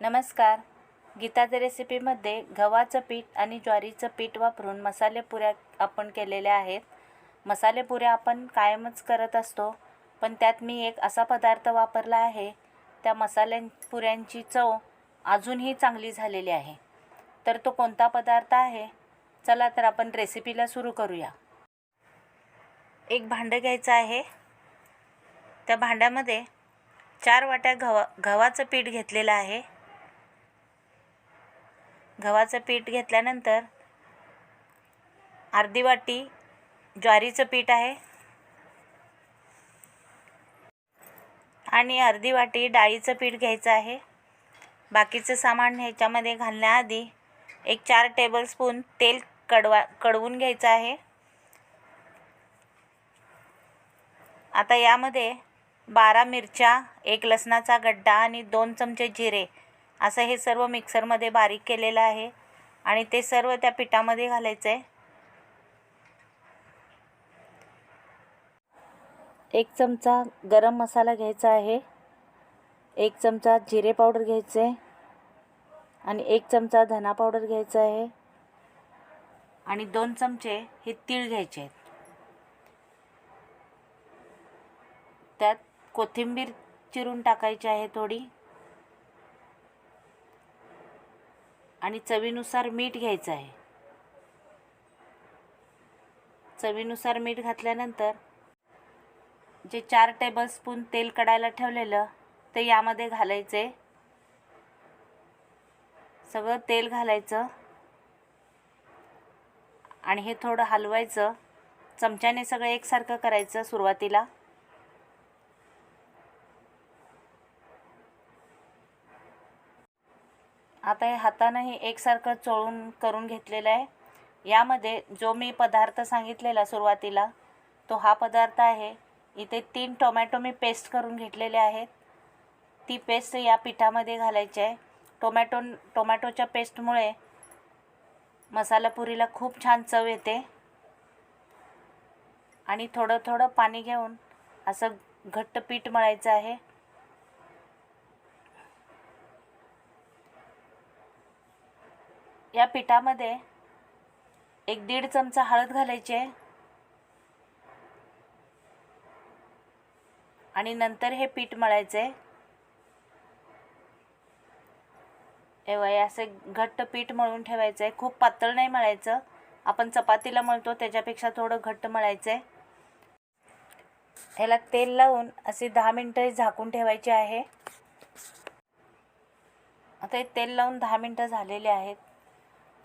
नमस्कार. गीताच्या रेसिपीमध्ये गव्हाचं पीठ आणि ज्वारीचं पीठ वापरून मसाले पुऱ्या आपण केलेल्या आहेत. मसाले पुऱ्या आपण कायमच करत असतो पण त्यात मी एक असा पदार्थ वापरला आहे त्या मसाल्या पुऱ्यांची चव अजूनही चांगली झालेली आहे. तर तो कोणता पदार्थ आहे? चला तर आपण रेसिपीला सुरू करूया. एक भांडं घ्यायचं आहे. त्या भांड्यामध्ये चार वाट्या गव्हा गव्हाचं पीठ घेतलेलं आहे. गव्हाचं पीठ घेतल्यानंतर अर्धी वाटी ज्वारीचं पीठ आहे. आणि अर्धी वाटी डाळीचं पीठ घ्यायचं आहे. बाकीचं सामान ह्याच्यामध्ये घालण्याआधी एक चार टेबलस्पून तेल कडवा कडवून घ्यायचं आहे. आता यामध्ये बारा मिरच्या एक लसणाचा गड्डा आणि दोन चमचे जिरे असं हे सर्व मिक्सरमध्ये बारीक केलेलं आहे. आणि ते सर्व त्या पिठामध्ये घालायचं आहे. एक चमचा गरम मसाला घ्यायचा आहे. एक चमचा जिरे पावडर घ्यायचं आहे. आणि एक चमचा धना पावडर घ्यायचा आहे. आणि दोन चमचे हे तीळ घ्यायचे आहेत. त्यात कोथिंबीर चिरून टाकायची आहे थोडी. आणि चवीनुसार मीठ घ्यायचं आहे. चवीनुसार मीठ घातल्यानंतर जे चार टेबलस्पून तेल कडायला ठेवलेलं ते यामध्ये घालायचे. सगळं तेल घालायचं. आणि हे थोडं हलवायचं. चमच्याने सगळं एकसारखं करायचं सुरुवातीला. आता हे हातानं हे एकसारखं चोळून करून घेतलेलं आहे. यामध्ये जो मी पदार्थ सांगितलेला सुरुवातीला तो हा पदार्थ आहे. इथे तीन टोमॅटो मी पेस्ट करून घेतलेले आहेत. ती पेस्ट या पिठामध्ये घालायची आहे. टोमॅटो टोमॅटोच्या पेस्टमुळे मसाला पुरीला खूप छान चव येते. आणि थोडं थोडं पाणी घेऊन असं घट्ट पीठ मळायचं आहे. या पिठामध्ये एक दीड चमचा हळद घालायची. आहे आणि नंतर हे पीठ मळायचं. आहे हे असे घट्ट पीठ मळून ठेवायचं. आहे खूप पातळ नाही मळायचं. आपण चपातीला मळतो त्याच्यापेक्षा थोडं घट्ट मळायचं. आहे ह्याला तेल लावून असे दहा मिनटं झाकून ठेवायचे आहे. आता हे तेल लावून दहा मिनटं झालेले आहेत.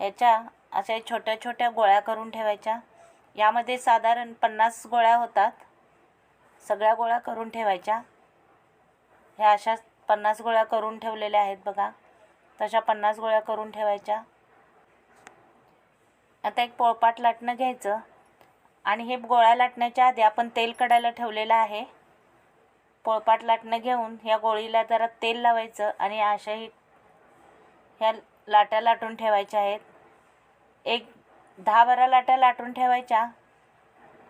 याच्या अशा छोट्या छोट्या गोळ्या करून ठेवायच्या. यामध्ये साधारण पन्नास गोळ्या होतात. सगळ्या गोळ्या करून ठेवायच्या. ह्या अशा पन्नास गोळ्या करून ठेवलेल्या आहेत बघा. तशा पन्नास गोळ्या करून ठेवायच्या. आता एक पोळपाट लाटणं घ्यायचं. आणि हे गोळ्या लाटण्याच्या आधी आपण तेल कढायला ठेवलेलं आहे. पोळपाट लाटणं घेऊन ह्या गोळीला जरा तेल लावायचं आणि अशाही ह्या लाट्या लाटून ठेवायच्या आहेत. एक दहा बारा लाट्या लाटून ठेवायच्या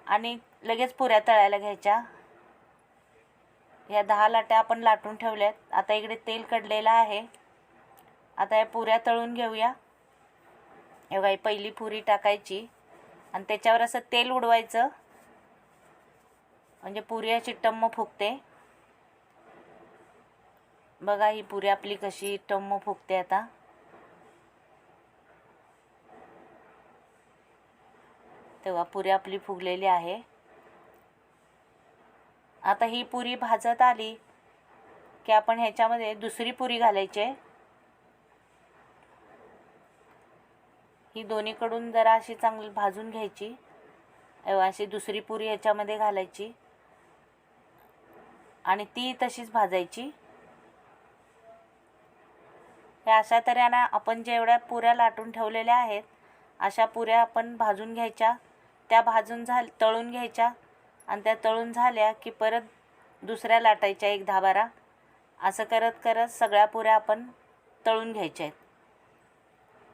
आणि लगेच पुऱ्या तळायला घ्यायच्या. ह्या दहा लाट्या आपण लाटून ठेवल्यात. आता इकडे तेल कडलेलं आहे. आता या पुऱ्या तळून घेऊया. हे बाई पहिली पुरी टाकायची. आणि त्याच्यावर असं तेल उडवायचं. म्हणजे पुरी अशी टम्म फुगते. बघा ही पुरी आपली कशी टम्म फुगते आता. तेव्हा पुरी आपली फुगलेली आहे. आता ही पुरी भाजत आली की आपण ह्याच्यामध्ये दुसरी पुरी घालायची. आहे ही दोन्हीकडून जरा अशी चांगली भाजून घ्यायची. अशी दुसरी पुरी ह्याच्यामध्ये घालायची. आणि ती तशीच भाजायची. हे अशा तऱ्हेनं आपण जेवढ्या पुऱ्या लाटून ठेवलेल्या आहेत अशा पुऱ्या आपण भाजून घ्यायच्या. त्या भाजून झाल तळून घ्यायच्या. आणि त्या तळून झाल्या की परत दुसऱ्या लाटायच्या एक दहा बारा असं करत करत सगळ्या पुऱ्या आपण तळून घ्यायच्या आहेत.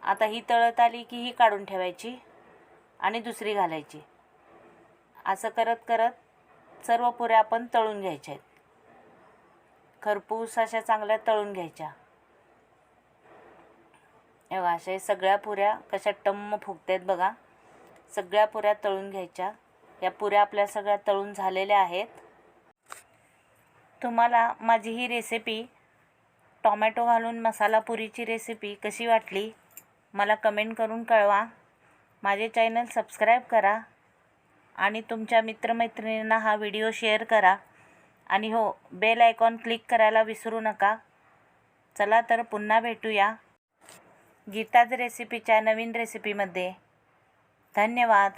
आता ही तळत आली की ही काढून ठेवायची आणि दुसरी घालायची. असं करत करत सर्व पुऱ्या आपण तळून घ्यायच्या आहेत. खरपूस अशा चांगल्या तळून घ्यायच्या. हे अशा सगळ्या पुऱ्या कशा टम्म आहेत बघा. सगळ्या पुऱ्या तळून घ्यायच्या. या पुऱ्या आपल्या सगळ्या तळून झालेल्या आहेत. तुम्हाला माझी ही रेसिपी टॉमॅटो घालून मसाला पुरीची रेसिपी कशी वाटली मला कमेंट करून कळवा. माझे चॅनल सबस्क्राईब करा आणि तुमच्या मित्रमैत्रिणींना हा व्हिडिओ शेअर करा. आणि हो बेल आयकॉन क्लिक करायला विसरू नका. चला तर पुन्हा भेटूया. गीताज रेसिपीच्या नवीन रेसिपीमध्ये धन्यवाद.